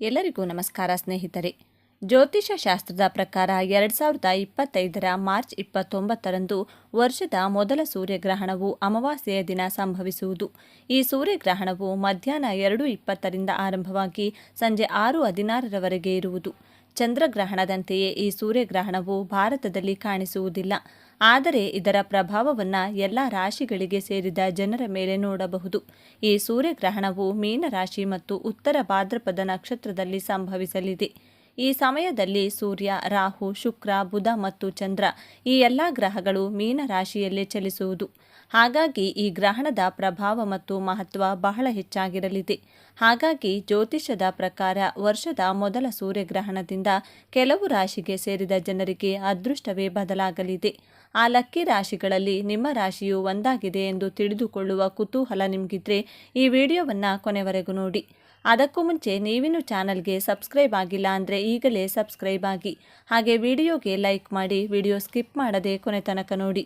ಎಲ್ಲರಿಗೂ ನಮಸ್ಕಾರ ಸ್ನೇಹಿತರೆ. ಜ್ಯೋತಿಷ ಶಾಸ್ತ್ರದ ಪ್ರಕಾರ ಎರಡು ಸಾವಿರದ ಇಪ್ಪತ್ತೈದರ ಮಾರ್ಚ್ ಇಪ್ಪತ್ತೊಂಬತ್ತರಂದು ವರ್ಷದ ಮೊದಲ ಸೂರ್ಯಗ್ರಹಣವು ಅಮಾವಾಸ್ಯೆಯ ದಿನ ಸಂಭವಿಸುವುದು. ಈ ಸೂರ್ಯಗ್ರಹಣವು ಮಧ್ಯಾಹ್ನ ಎರಡು ಇಪ್ಪತ್ತರಿಂದ ಆರಂಭವಾಗಿ ಸಂಜೆ ಆರು ಹದಿನಾರರವರೆಗೆ ಇರುವುದು. ಚಂದ್ರಗ್ರಹಣದಂತೆಯೇ ಈ ಸೂರ್ಯಗ್ರಹಣವು ಭಾರತದಲ್ಲಿ ಕಾಣಿಸುವುದಿಲ್ಲ. ಆದರೆ ಇದರ ಪ್ರಭಾವವನ್ನು ಎಲ್ಲ ರಾಶಿಗಳಿಗೆ ಸೇರಿದ ಜನರ ಮೇಲೆ ನೋಡಬಹುದು. ಈ ಸೂರ್ಯಗ್ರಹಣವು ಮೀನರಾಶಿ ಮತ್ತು ಉತ್ತರ ಭಾದ್ರಪದ ನಕ್ಷತ್ರದಲ್ಲಿ ಸಂಭವಿಸಲಿದೆ. ಈ ಸಮಯದಲ್ಲಿ ಸೂರ್ಯ, ರಾಹು, ಶುಕ್ರ, ಬುಧ ಮತ್ತು ಚಂದ್ರ ಈ ಎಲ್ಲ ಗ್ರಹಗಳು ಮೀನ ರಾಶಿಯಲ್ಲೇ ಚಲಿಸುವುದು. ಹಾಗಾಗಿ ಈ ಗ್ರಹಣದ ಪ್ರಭಾವ ಮತ್ತು ಮಹತ್ವ ಬಹಳ ಹೆಚ್ಚಾಗಿರಲಿದೆ. ಹಾಗಾಗಿ ಜ್ಯೋತಿಷದ ಪ್ರಕಾರ ವರ್ಷದ ಮೊದಲ ಸೂರ್ಯಗ್ರಹಣದಿಂದ ಕೆಲವು ರಾಶಿಗೆ ಸೇರಿದ ಜನರಿಗೆ ಅದೃಷ್ಟವೇ ಬದಲಾಗಲಿದೆ. ಆ ಲಕ್ಕಿ ರಾಶಿಗಳಲ್ಲಿ ನಿಮ್ಮ ರಾಶಿಯು ಒಂದಾಗಿದೆ ಎಂದು ತಿಳಿದುಕೊಳ್ಳುವ ಕುತೂಹಲ ನಿಮಗಿದ್ರೆ ಈ ವಿಡಿಯೋವನ್ನು ಕೊನೆವರೆಗೂ ನೋಡಿ. ಅದಕ್ಕೂ ಮುಂಚೆ ನೀವಿನ್ನು ಚಾನಲ್ಗೆ ಸಬ್ಸ್ಕ್ರೈಬ್ ಆಗಿಲ್ಲ ಅಂದರೆ ಈಗಲೇ ಸಬ್ಸ್ಕ್ರೈಬ್ ಆಗಿ. ಹಾಗೆ ವಿಡಿಯೋಗೆ ಲೈಕ್ ಮಾಡಿ, ವಿಡಿಯೋ ಸ್ಕಿಪ್ ಮಾಡದೆ ಕೊನೆ ತನಕ ನೋಡಿ.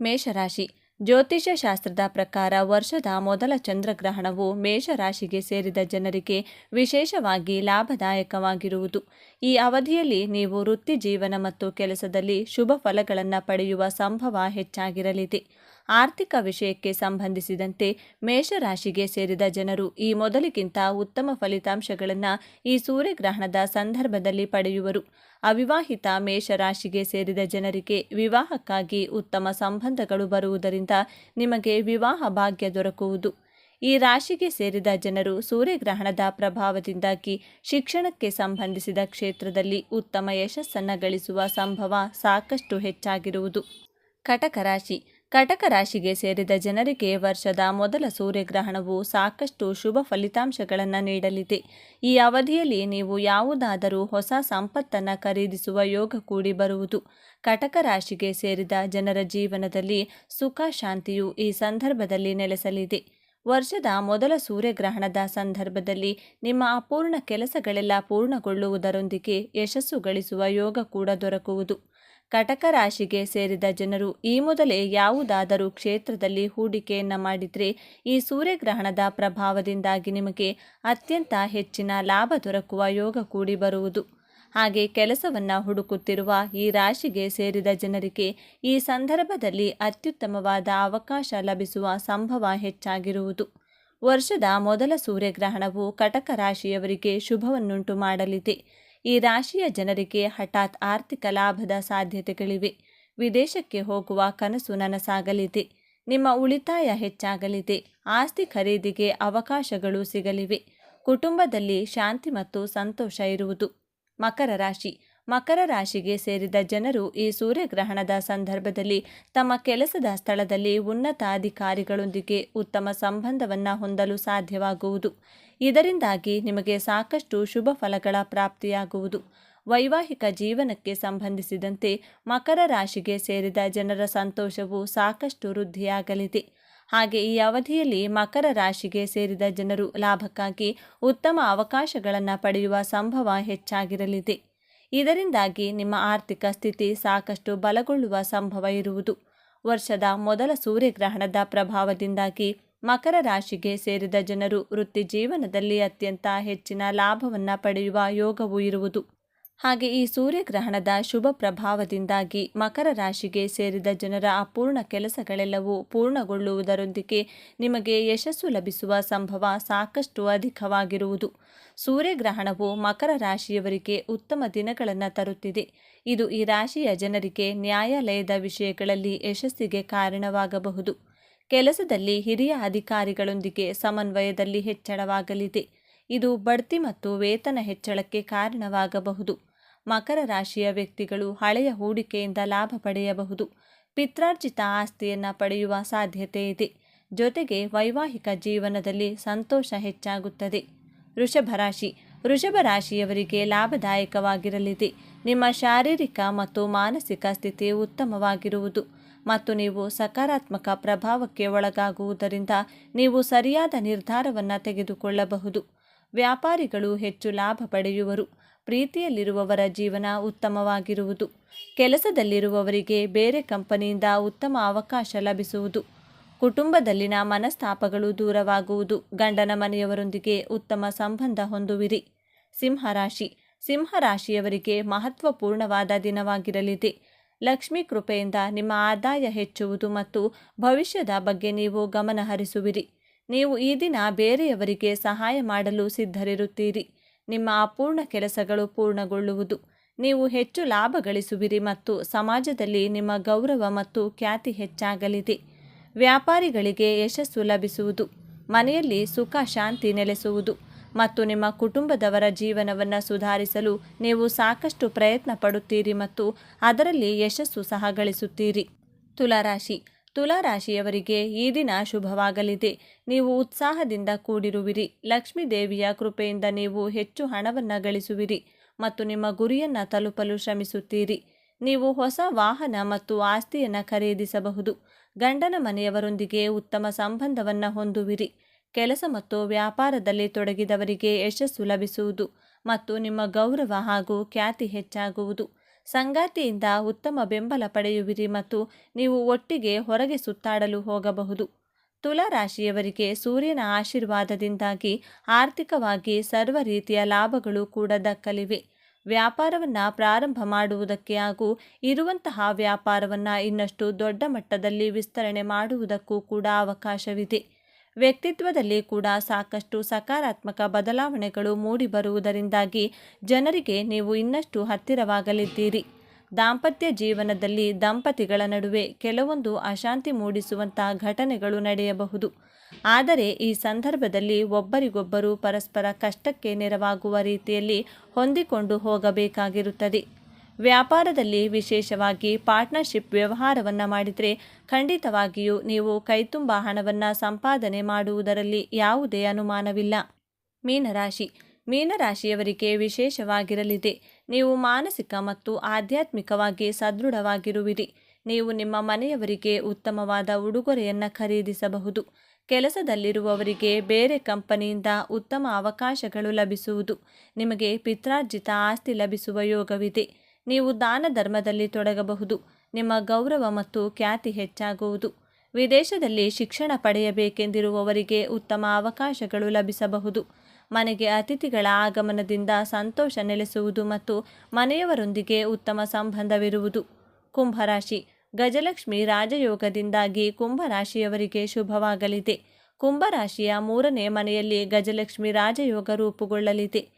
ಮೇಷರಾಶಿ. ಜ್ಯೋತಿಷ್ಯ ಶಾಸ್ತ್ರದ ಪ್ರಕಾರ ವರ್ಷದ ಮೊದಲ ಚಂದ್ರಗ್ರಹಣವು ಮೇಷರಾಶಿಗೆ ಸೇರಿದ ಜನರಿಗೆ ವಿಶೇಷವಾಗಿ ಲಾಭದಾಯಕವಾಗಿರುವುದು. ಈ ಅವಧಿಯಲ್ಲಿ ನೀವು ವೃತ್ತಿ ಜೀವನ ಮತ್ತು ಕೆಲಸದಲ್ಲಿ ಶುಭ ಫಲಗಳನ್ನು ಪಡೆಯುವ ಸಂಭವ ಹೆಚ್ಚಾಗಿರಲಿದೆ. ಆರ್ಥಿಕ ವಿಷಯಕ್ಕೆ ಸಂಬಂಧಿಸಿದಂತೆ ಮೇಷರಾಶಿಗೆ ಸೇರಿದ ಜನರು ಈ ಮೊದಲಿಗಿಂತ ಉತ್ತಮ ಫಲಿತಾಂಶಗಳನ್ನು ಈ ಸೂರ್ಯಗ್ರಹಣದ ಸಂದರ್ಭದಲ್ಲಿ ಪಡೆಯುವರು. ಅವಿವಾಹಿತ ಮೇಷರಾಶಿಗೆ ಸೇರಿದ ಜನರಿಗೆ ವಿವಾಹಕ್ಕಾಗಿ ಉತ್ತಮ ಸಂಬಂಧಗಳು ಬರುವುದರಿಂದ ನಿಮಗೆ ವಿವಾಹ ಭಾಗ್ಯ ದೊರಕುವುದು. ಈ ರಾಶಿಗೆ ಸೇರಿದ ಜನರು ಸೂರ್ಯಗ್ರಹಣದ ಪ್ರಭಾವದಿಂದಾಗಿ ಶಿಕ್ಷಣಕ್ಕೆ ಸಂಬಂಧಿಸಿದ ಕ್ಷೇತ್ರದಲ್ಲಿ ಉತ್ತಮ ಯಶಸ್ಸನ್ನು ಗಳಿಸುವ ಸಂಭವ ಸಾಕಷ್ಟು ಹೆಚ್ಚಾಗಿರುವುದು. ಕಟಕ ರಾಶಿ. ಕಟಕ ರಾಶಿಗೆ ಸೇರಿದ ಜನರಿಗೆ ವರ್ಷದ ಮೊದಲ ಸೂರ್ಯಗ್ರಹಣವು ಸಾಕಷ್ಟು ಶುಭ ಫಲಿತಾಂಶಗಳನ್ನು ನೀಡಲಿದೆ. ಈ ಅವಧಿಯಲ್ಲಿ ನೀವು ಯಾವುದಾದರೂ ಹೊಸ ಸಂಪತ್ತನ್ನು ಖರೀದಿಸುವ ಯೋಗ ಕೂಡಿ ಬರುವುದು. ಕಟಕ ರಾಶಿಗೆ ಸೇರಿದ ಜನರ ಜೀವನದಲ್ಲಿ ಸುಖ ಶಾಂತಿಯು ಈ ಸಂದರ್ಭದಲ್ಲಿ ನೆಲೆಸಲಿದೆ. ವರ್ಷದ ಮೊದಲ ಸೂರ್ಯಗ್ರಹಣದ ಸಂದರ್ಭದಲ್ಲಿ ನಿಮ್ಮ ಅಪೂರ್ಣ ಕೆಲಸಗಳೆಲ್ಲ ಪೂರ್ಣಗೊಳ್ಳುವುದರೊಂದಿಗೆ ಯಶಸ್ಸು ಗಳಿಸುವ ಯೋಗ ಕೂಡ ದೊರಕುವುದು. ಕಟಕ ರಾಶಿಗೆ ಸೇರಿದ ಜನರು ಈ ಮೊದಲೇ ಯಾವುದಾದರೂ ಕ್ಷೇತ್ರದಲ್ಲಿ ಹೂಡಿಕೆಯನ್ನು ಮಾಡಿದರೆ ಈ ಸೂರ್ಯಗ್ರಹಣದ ಪ್ರಭಾವದಿಂದಾಗಿ ನಿಮಗೆ ಅತ್ಯಂತ ಹೆಚ್ಚಿನ ಲಾಭ ದೊರಕುವ ಯೋಗ ಕೂಡಿ ಬರುವುದು. ಹಾಗೆ ಕೆಲಸವನ್ನು ಹುಡುಕುತ್ತಿರುವ ಈ ರಾಶಿಗೆ ಸೇರಿದ ಜನರಿಗೆ ಈ ಸಂದರ್ಭದಲ್ಲಿ ಅತ್ಯುತ್ತಮವಾದ ಅವಕಾಶ ಲಭಿಸುವ ಸಂಭವ ಹೆಚ್ಚಾಗಿರುವುದು. ವರ್ಷದ ಮೊದಲ ಸೂರ್ಯಗ್ರಹಣವು ಕಟಕ ರಾಶಿಯವರಿಗೆ ಶುಭವನ್ನುಂಟು ಮಾಡಲಿದೆ. ಈ ರಾಶಿಯ ಜನರಿಗೆ ಹಠಾತ್ ಆರ್ಥಿಕ ಲಾಭದ ಸಾಧ್ಯತೆಗಳಿವೆ. ವಿದೇಶಕ್ಕೆ ಹೋಗುವ ಕನಸು ನನಸಾಗಲಿದೆ. ನಿಮ್ಮ ಉಳಿತಾಯ ಹೆಚ್ಚಾಗಲಿದೆ. ಆಸ್ತಿ ಖರೀದಿಗೆ ಅವಕಾಶಗಳು ಸಿಗಲಿವೆ. ಕುಟುಂಬದಲ್ಲಿ ಶಾಂತಿ ಮತ್ತು ಸಂತೋಷ ಇರುವುದು. ಮಕರ ರಾಶಿ. ಮಕರ ರಾಶಿಗೆ ಸೇರಿದ ಜನರು ಈ ಸೂರ್ಯಗ್ರಹಣದ ಸಂದರ್ಭದಲ್ಲಿ ತಮ್ಮ ಕೆಲಸದ ಸ್ಥಳದಲ್ಲಿ ಉನ್ನತ ಅಧಿಕಾರಿಗಳೊಂದಿಗೆ ಉತ್ತಮ ಸಂಬಂಧವನ್ನು ಹೊಂದಲು ಸಾಧ್ಯವಾಗುವುದು. ಇದರಿಂದಾಗಿ ನಿಮಗೆ ಸಾಕಷ್ಟು ಶುಭ ಫಲಗಳ ಪ್ರಾಪ್ತಿಯಾಗುವುದು. ವೈವಾಹಿಕ ಜೀವನಕ್ಕೆ ಸಂಬಂಧಿಸಿದಂತೆ ಮಕರ ರಾಶಿಗೆ ಸೇರಿದ ಜನರ ಸಂತೋಷವು ಸಾಕಷ್ಟು ವೃದ್ಧಿಯಾಗಲಿದೆ. ಹಾಗೆ ಈ ಅವಧಿಯಲ್ಲಿ ಮಕರ ರಾಶಿಗೆ ಸೇರಿದ ಜನರು ಲಾಭಕ್ಕಾಗಿ ಉತ್ತಮ ಅವಕಾಶಗಳನ್ನು ಪಡೆಯುವ ಸಂಭವ ಹೆಚ್ಚಾಗಿರಲಿದೆ. ಇದರಿಂದಾಗಿ ನಿಮ್ಮ ಆರ್ಥಿಕ ಸ್ಥಿತಿ ಸಾಕಷ್ಟು ಬಲಗೊಳ್ಳುವ ಸಂಭವ ಇರುವುದು. ವರ್ಷದ ಮೊದಲ ಸೂರ್ಯಗ್ರಹಣದ ಪ್ರಭಾವದಿಂದಾಗಿ ಮಕರ ರಾಶಿಗೆ ಸೇರಿದ ಜನರು ವೃತ್ತಿ ಜೀವನದಲ್ಲಿ ಅತ್ಯಂತ ಹೆಚ್ಚಿನ ಲಾಭವನ್ನು ಪಡೆಯುವ ಯೋಗವೂ ಇರುವುದು. ಹಾಗೆ ಈ ಸೂರ್ಯಗ್ರಹಣದ ಶುಭ ಪ್ರಭಾವದಿಂದಾಗಿ ಮಕರ ರಾಶಿಗೆ ಸೇರಿದ ಜನರ ಅಪೂರ್ಣ ಕೆಲಸಗಳೆಲ್ಲವೂ ಪೂರ್ಣಗೊಳ್ಳುವುದರೊಂದಿಗೆ ನಿಮಗೆ ಯಶಸ್ಸು ಲಭಿಸುವ ಸಂಭವ ಸಾಕಷ್ಟು ಅಧಿಕವಾಗಿರುವುದು. ಸೂರ್ಯಗ್ರಹಣವು ಮಕರ ರಾಶಿಯವರಿಗೆ ಉತ್ತಮ ದಿನಗಳನ್ನು ತರುತ್ತಿದೆ. ಇದು ಈ ರಾಶಿಯ ಜನರಿಗೆ ನ್ಯಾಯಾಲಯದ ವಿಷಯಗಳಲ್ಲಿ ಯಶಸ್ಸಿಗೆ ಕಾರಣವಾಗಬಹುದು. ಕೆಲಸದಲ್ಲಿ ಹಿರಿಯ ಅಧಿಕಾರಿಗಳೊಂದಿಗೆ ಸಮನ್ವಯದಲ್ಲಿ ಹೆಚ್ಚಳವಾಗಲಿದೆ. ಇದು ಬಡ್ತಿ ಮತ್ತು ವೇತನ ಹೆಚ್ಚಳಕ್ಕೆ ಕಾರಣವಾಗಬಹುದು. ಮಕರ ರಾಶಿಯ ವ್ಯಕ್ತಿಗಳು ಹಳೆಯ ಹೂಡಿಕೆಯಿಂದ ಲಾಭ ಪಡೆಯಬಹುದು. ಪಿತ್ರಾರ್ಜಿತ ಆಸ್ತಿಯನ್ನು ಪಡೆಯುವ ಸಾಧ್ಯತೆ ಇದೆ. ಜೊತೆಗೆ ವೈವಾಹಿಕ ಜೀವನದಲ್ಲಿ ಸಂತೋಷ ಹೆಚ್ಚಾಗುತ್ತದೆ. ವೃಷಭ ರಾಶಿ. ವೃಷಭ ರಾಶಿಯವರಿಗೆ ಲಾಭದಾಯಕವಾಗಿರಲಿದೆ. ನಿಮ್ಮ ಶಾರೀರಿಕ ಮತ್ತು ಮಾನಸಿಕ ಸ್ಥಿತಿ ಉತ್ತಮವಾಗಿರುವುದು. ಮತ್ತು ನೀವು ಸಕಾರಾತ್ಮಕ ಪ್ರಭಾವಕ್ಕೆ ಒಳಗಾಗುವುದರಿಂದ ನೀವು ಸರಿಯಾದ ನಿರ್ಧಾರವನ್ನು ತೆಗೆದುಕೊಳ್ಳಬಹುದು. ವ್ಯಾಪಾರಿಗಳು ಹೆಚ್ಚು ಲಾಭ ಪಡೆಯುವರು. ಪ್ರೀತಿಯಲ್ಲಿರುವವರ ಜೀವನ ಉತ್ತಮವಾಗಿರುವುದು. ಕೆಲಸದಲ್ಲಿರುವವರಿಗೆ ಬೇರೆ ಕಂಪನಿಯಿಂದ ಉತ್ತಮ ಅವಕಾಶ ಲಭಿಸುವುದು. ಕುಟುಂಬದಲ್ಲಿನ ಮನಸ್ತಾಪಗಳು ದೂರವಾಗುವುದು. ಗಂಡನ ಮನೆಯವರೊಂದಿಗೆ ಉತ್ತಮ ಸಂಬಂಧ ಹೊಂದುವಿರಿ. ಸಿಂಹರಾಶಿ. ಸಿಂಹರಾಶಿಯವರಿಗೆ ಮಹತ್ವಪೂರ್ಣವಾದ ದಿನವಾಗಿರಲಿದೆ. ಲಕ್ಷ್ಮೀ ಕೃಪೆಯಿಂದ ನಿಮ್ಮ ಆದಾಯ ಹೆಚ್ಚುವುದು ಮತ್ತು ಭವಿಷ್ಯದ ಬಗ್ಗೆ ನೀವು ಗಮನ ಹರಿಸುವಿರಿ. ನೀವು ಈ ದಿನ ಬೇರೆಯವರಿಗೆ ಸಹಾಯ ಮಾಡಲು ಸಿದ್ಧರಿರುತ್ತೀರಿ. ನಿಮ್ಮ ಅಪೂರ್ಣ ಕೆಲಸಗಳು ಪೂರ್ಣಗೊಳ್ಳುವುದು. ನೀವು ಹೆಚ್ಚು ಲಾಭ ಗಳಿಸುವಿರಿ ಮತ್ತು ಸಮಾಜದಲ್ಲಿ ನಿಮ್ಮ ಗೌರವ ಮತ್ತು ಖ್ಯಾತಿ ಹೆಚ್ಚಾಗಲಿದೆ. ವ್ಯಾಪಾರಿಗಳಿಗೆ ಯಶಸ್ಸು ಲಭಿಸುವುದು. ಮನೆಯಲ್ಲಿ ಸುಖ, ಶಾಂತಿ ನೆಲೆಸುವುದು. ಮತ್ತು ನಿಮ್ಮ ಕುಟುಂಬದವರ ಜೀವನವನ್ನು ಸುಧಾರಿಸಲು ನೀವು ಸಾಕಷ್ಟು ಪ್ರಯತ್ನ ಪಡುತ್ತೀರಿ ಮತ್ತು ಅದರಲ್ಲಿ ಯಶಸ್ಸು ಸಹ ಗಳಿಸುತ್ತೀರಿ. ತುಲಾರಾಶಿ. ತುಲಾರಾಶಿಯವರಿಗೆ ಈ ದಿನ ಶುಭವಾಗಲಿದೆ. ನೀವು ಉತ್ಸಾಹದಿಂದ ಕೂಡಿರುವಿರಿ. ಲಕ್ಷ್ಮೀ ದೇವಿಯ ಕೃಪೆಯಿಂದ ನೀವು ಹೆಚ್ಚು ಹಣವನ್ನು ಗಳಿಸುವಿರಿ ಮತ್ತು ನಿಮ್ಮ ಗುರಿಯನ್ನು ತಲುಪಲು ಶ್ರಮಿಸುತ್ತೀರಿ. ನೀವು ಹೊಸ ವಾಹನ ಮತ್ತು ಆಸ್ತಿಯನ್ನು ಖರೀದಿಸಬಹುದು. ಗಂಡನ ಮನೆಯವರೊಂದಿಗೆ ಉತ್ತಮ ಸಂಬಂಧವನ್ನು ಹೊಂದುವಿರಿ. ಕೆಲಸ ಮತ್ತು ವ್ಯಾಪಾರದಲ್ಲಿ ತೊಡಗಿದವರಿಗೆ ಯಶಸ್ಸು ಲಭಿಸುವುದು ಮತ್ತು ನಿಮ್ಮ ಗೌರವ ಹಾಗೂ ಖ್ಯಾತಿ ಹೆಚ್ಚಾಗುವುದು. ಸಂಗಾತಿಯಿಂದ ಉತ್ತಮ ಬೆಂಬಲ ಪಡೆಯುವಿರಿ ಮತ್ತು ನೀವು ಒಟ್ಟಿಗೆ ಹೊರಗೆ ಸುತ್ತಾಡಲು ಹೋಗಬಹುದು. ತುಲಾ ರಾಶಿಯವರಿಗೆ ಸೂರ್ಯನ ಆಶೀರ್ವಾದದಿಂದಾಗಿ ಆರ್ಥಿಕವಾಗಿ ಸರ್ವ ರೀತಿಯ ಲಾಭಗಳು ಕೂಡ ದಕ್ಕಲಿವೆ. ವ್ಯಾಪಾರವನ್ನು ಪ್ರಾರಂಭ ಮಾಡುವುದಕ್ಕೆ ಹಾಗೂ ಇರುವಂತಹ ವ್ಯಾಪಾರವನ್ನು ಇನ್ನಷ್ಟು ದೊಡ್ಡ ಮಟ್ಟದಲ್ಲಿ ವಿಸ್ತರಣೆ ಮಾಡುವುದಕ್ಕೂ ಕೂಡ ಅವಕಾಶವಿದೆ. ವ್ಯಕ್ತಿತ್ವದಲ್ಲಿ ಕೂಡ ಸಾಕಷ್ಟು ಸಕಾರಾತ್ಮಕ ಬದಲಾವಣೆಗಳು ಮೂಡಿಬರುವುದರಿಂದಾಗಿ ಜನರಿಗೆ ನೀವು ಇನ್ನಷ್ಟು ಹತ್ತಿರವಾಗಲಿದ್ದೀರಿ. ದಾಂಪತ್ಯ ಜೀವನದಲ್ಲಿ ದಂಪತಿಗಳ ನಡುವೆ ಕೆಲವೊಂದು ಅಶಾಂತಿ ಮೂಡಿಸುವಂತಹ ಘಟನೆಗಳು ನಡೆಯಬಹುದು. ಆದರೆ ಈ ಸಂದರ್ಭದಲ್ಲಿ ಒಬ್ಬರಿಗೊಬ್ಬರು ಪರಸ್ಪರ ಕಷ್ಟಕ್ಕೆ ನೆರವಾಗುವ ರೀತಿಯಲ್ಲಿ ಹೊಂದಿಕೊಂಡು ಹೋಗಬೇಕಾಗಿರುತ್ತದೆ. ವ್ಯಾಪಾರದಲ್ಲಿ ವಿಶೇಷವಾಗಿ ಪಾರ್ಟ್ನರ್ಶಿಪ್ ವ್ಯವಹಾರವನ್ನು ಮಾಡಿದರೆ ಖಂಡಿತವಾಗಿಯೂ ನೀವು ಕೈತುಂಬ ಹಣವನ್ನು ಸಂಪಾದನೆ ಮಾಡುವುದರಲ್ಲಿ ಯಾವುದೇ ಅನುಮಾನವಿಲ್ಲ. ಮೀನರಾಶಿ. ಮೀನರಾಶಿಯವರಿಗೆ ವಿಶೇಷವಾಗಿರಲಿದೆ. ನೀವು ಮಾನಸಿಕ ಮತ್ತು ಆಧ್ಯಾತ್ಮಿಕವಾಗಿ ಸದೃಢವಾಗಿರುವಿರಿ. ನೀವು ನಿಮ್ಮ ಮನೆಯವರಿಗೆ ಉತ್ತಮವಾದ ಉಡುಗೊರೆಯನ್ನು ಖರೀದಿಸಬಹುದು. ಕೆಲಸದಲ್ಲಿರುವವರಿಗೆ ಬೇರೆ ಕಂಪನಿಯಿಂದ ಉತ್ತಮ ಅವಕಾಶಗಳು ಲಭಿಸುವುದು. ನಿಮಗೆ ಪಿತ್ರಾರ್ಜಿತ ಆಸ್ತಿ ಲಭಿಸುವ ಯೋಗವಿದೆ. ನೀವು ದಾನ ಧರ್ಮದಲ್ಲಿ ತೊಡಗಬಹುದು. ನಿಮ್ಮ ಗೌರವ ಮತ್ತು ಖ್ಯಾತಿ ಹೆಚ್ಚಾಗುವುದು. ವಿದೇಶದಲ್ಲಿ ಶಿಕ್ಷಣ ಪಡೆಯಬೇಕೆಂದಿರುವವರಿಗೆ ಉತ್ತಮ ಅವಕಾಶಗಳು ಲಭಿಸಬಹುದು. ಮನೆಗೆ ಅತಿಥಿಗಳ ಆಗಮನದಿಂದ ಸಂತೋಷ ನೆಲೆಸುವುದು ಮತ್ತು ಮನೆಯವರೊಂದಿಗೆ ಉತ್ತಮ ಸಂಬಂಧವಿರುವುದು. ಕುಂಭರಾಶಿ. ಗಜಲಕ್ಷ್ಮಿ ರಾಜಯೋಗದಿಂದಾಗಿ ಕುಂಭರಾಶಿಯವರಿಗೆ ಶುಭವಾಗಲಿದೆ. ಕುಂಭರಾಶಿಯ ಮೂರನೇ ಮನೆಯಲ್ಲಿ ಗಜಲಕ್ಷ್ಮಿ ರಾಜಯೋಗ ರೂಪುಗೊಳ್ಳಲಿದೆ.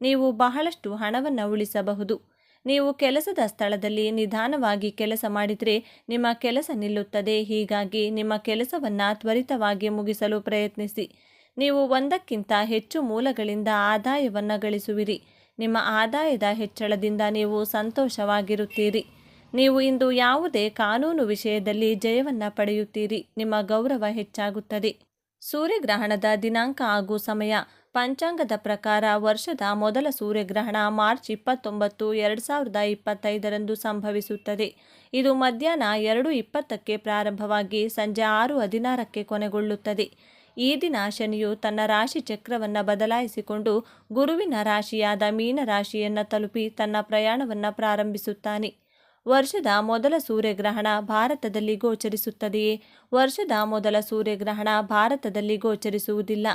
ನೀವು ಬಹಳಷ್ಟು ಹಣವನ್ನು ಉಳಿಸಬಹುದು. ನೀವು ಕೆಲಸದ ಸ್ಥಳದಲ್ಲಿ ನಿಧಾನವಾಗಿ ಕೆಲಸ ಮಾಡಿದರೆ ನಿಮ್ಮ ಕೆಲಸ ನಿಲ್ಲುತ್ತದೆ. ಹೀಗಾಗಿ ನಿಮ್ಮ ಕೆಲಸವನ್ನು ತ್ವರಿತವಾಗಿ ಮುಗಿಸಲು ಪ್ರಯತ್ನಿಸಿ. ನೀವು ಒಂದಕ್ಕಿಂತ ಹೆಚ್ಚು ಮೂಲಗಳಿಂದ ಆದಾಯವನ್ನು ಗಳಿಸುವಿರಿ. ನಿಮ್ಮ ಆದಾಯದ ಹೆಚ್ಚಳದಿಂದ ನೀವು ಸಂತೋಷವಾಗಿರುತ್ತೀರಿ. ನೀವು ಇಂದು ಯಾವುದೇ ಕಾನೂನು ವಿಷಯದಲ್ಲಿ ಜಯವನ್ನು ಪಡೆಯುತ್ತೀರಿ. ನಿಮ್ಮ ಗೌರವ ಹೆಚ್ಚಾಗುತ್ತದೆ. ಸೂರ್ಯಗ್ರಹಣದ ದಿನಾಂಕ ಹಾಗೂ ಸಮಯ ಪಂಚಾಂಗದ ಪ್ರಕಾರ ವರ್ಷದ ಮೊದಲ ಸೂರ್ಯಗ್ರಹಣ ಮಾರ್ಚ್ ಇಪ್ಪತ್ತೊಂಬತ್ತು, ಎರಡು ಸಾವಿರದ ಇಪ್ಪತ್ತೈದರಂದು ಸಂಭವಿಸುತ್ತದೆ. ಇದು ಮಧ್ಯಾಹ್ನ ಎರಡು ಇಪ್ಪತ್ತಕ್ಕೆ ಪ್ರಾರಂಭವಾಗಿ ಸಂಜೆ ಆರು ಹದಿನಾರಕ್ಕೆ ಕೊನೆಗೊಳ್ಳುತ್ತದೆ. ಈ ದಿನ ಶನಿಯು ತನ್ನ ರಾಶಿ ಚಕ್ರವನ್ನು ಬದಲಾಯಿಸಿಕೊಂಡು ಗುರುವಿನ ರಾಶಿಯಾದ ಮೀನ ರಾಶಿಯನ್ನು ತಲುಪಿ ತನ್ನ ಪ್ರಯಾಣವನ್ನು ಪ್ರಾರಂಭಿಸುತ್ತಾನೆ. ವರ್ಷದ ಮೊದಲ ಸೂರ್ಯಗ್ರಹಣ ಭಾರತದಲ್ಲಿ ಗೋಚರಿಸುತ್ತದೆಯೇ? ವರ್ಷದ ಮೊದಲ ಸೂರ್ಯಗ್ರಹಣ ಭಾರತದಲ್ಲಿ ಗೋಚರಿಸುವುದಿಲ್ಲ.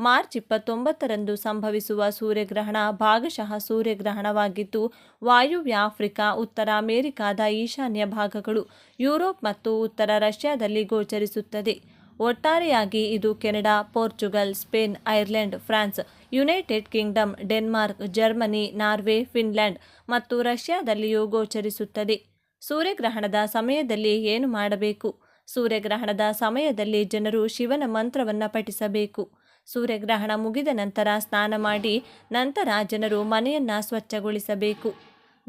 ಮಾರ್ಚ್ ಇಪ್ಪತ್ತೊಂಬತ್ತರಂದು ಸಂಭವಿಸುವ ಸೂರ್ಯಗ್ರಹಣ ಭಾಗಶಃ ಸೂರ್ಯಗ್ರಹಣವಾಗಿದ್ದು, ವಾಯುವ್ಯ ಆಫ್ರಿಕಾ, ಉತ್ತರ ಅಮೆರಿಕಾದ ಈಶಾನ್ಯ ಭಾಗಗಳು, ಯುರೋಪ್ ಮತ್ತು ಉತ್ತರ ರಷ್ಯಾದಲ್ಲಿ ಗೋಚರಿಸುತ್ತದೆ. ಒಟ್ಟಾರೆಯಾಗಿ ಇದು Canada, Portugal, Spain, Ireland, France, United Kingdom, Denmark, Germany, Norway, Finland ಮತ್ತು ರಷ್ಯಾದಲ್ಲಿಯೂ ಗೋಚರಿಸುತ್ತದೆ. ಸೂರ್ಯಗ್ರಹಣದ ಸಮಯದಲ್ಲಿ ಏನು ಮಾಡಬೇಕು? ಸೂರ್ಯಗ್ರಹಣದ ಸಮಯದಲ್ಲಿ ಜನರು ಶಿವನ ಮಂತ್ರವನ್ನು ಪಠಿಸಬೇಕು. ಸೂರ್ಯಗ್ರಹಣ ಮುಗಿದ ನಂತರ ಸ್ನಾನ ಮಾಡಿ ನಂತರ ಜನರು ಮನೆಯನ್ನು ಸ್ವಚ್ಛಗೊಳಿಸಬೇಕು.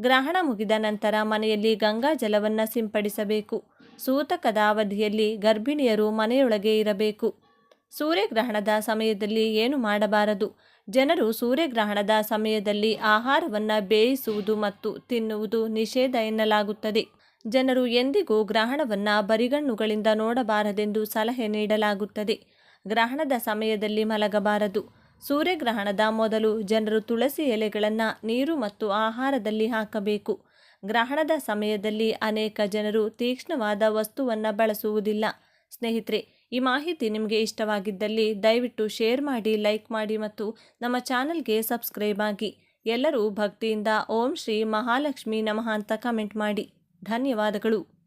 ಗ್ರಹಣ ಮುಗಿದ ನಂತರ ಮನೆಯಲ್ಲಿ ಗಂಗಾ ಜಲವನ್ನು ಸಿಂಪಡಿಸಬೇಕು. ಸೂತಕದ ಅವಧಿಯಲ್ಲಿ ಗರ್ಭಿಣಿಯರು ಮನೆಯೊಳಗೆ ಇರಬೇಕು. ಸೂರ್ಯಗ್ರಹಣದ ಸಮಯದಲ್ಲಿ ಏನು ಮಾಡಬಾರದು? ಜನರು ಸೂರ್ಯಗ್ರಹಣದ ಸಮಯದಲ್ಲಿ ಆಹಾರವನ್ನು ಬೇಯಿಸುವುದು ಮತ್ತು ತಿನ್ನುವುದು ನಿಷೇಧ ಎನ್ನಲಾಗುತ್ತದೆ. ಜನರು ಎಂದಿಗೂ ಗ್ರಹಣವನ್ನು ಬರಿಗಣ್ಣುಗಳಿಂದ ನೋಡಬಾರದೆಂದು ಸಲಹೆ ನೀಡಲಾಗುತ್ತದೆ. ಗ್ರಹಣದ ಸಮಯದಲ್ಲಿ ಮಲಗಬಾರದು. ಸೂರ್ಯಗ್ರಹಣದ ಮೊದಲು ಜನರು ತುಳಸಿ ಎಲೆಗಳನ್ನು ನೀರು ಮತ್ತು ಆಹಾರದಲ್ಲಿ ಹಾಕಬೇಕು. ಗ್ರಹಣದ ಸಮಯದಲ್ಲಿ ಅನೇಕ ಜನರು ತೀಕ್ಷ್ಣವಾದ ವಸ್ತುವನ್ನು ಬಳಸುವುದಿಲ್ಲ. ಸ್ನೇಹಿತರೆ, ಈ ಮಾಹಿತಿ ನಿಮಗೆ ಇಷ್ಟವಾಗಿದ್ದಲ್ಲಿ ದಯವಿಟ್ಟು ಶೇರ್ ಮಾಡಿ, ಲೈಕ್ ಮಾಡಿ ಮತ್ತು ನಮ್ಮ ಚಾನಲ್ಗೆ ಸಬ್ಸ್ಕ್ರೈಬ್ ಆಗಿ. ಎಲ್ಲರೂ ಭಕ್ತಿಯಿಂದ ಓಂ ಶ್ರೀ ಮಹಾಲಕ್ಷ್ಮಿ ನಮಃ ಅಂತ ಕಮೆಂಟ್ ಮಾಡಿ. ಧನ್ಯವಾದಗಳು.